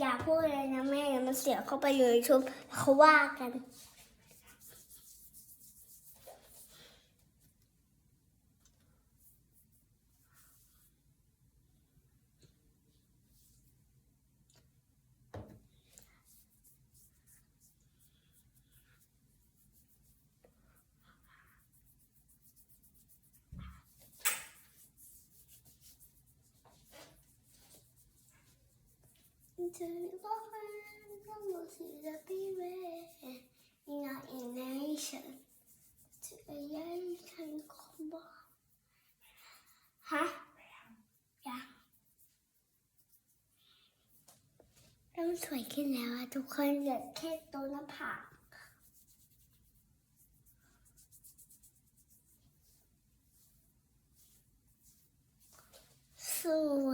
อย่าพูดเลยนะแม่มันเสียเข้าไปอยู่ในชุบเขาว่ากัน To walk around see the beware in our nation to a young can combo ฮะยังเริ่มสวยขึ้นแล้วอะทุกคนเหลือแค่ตัวหน้าผากสวย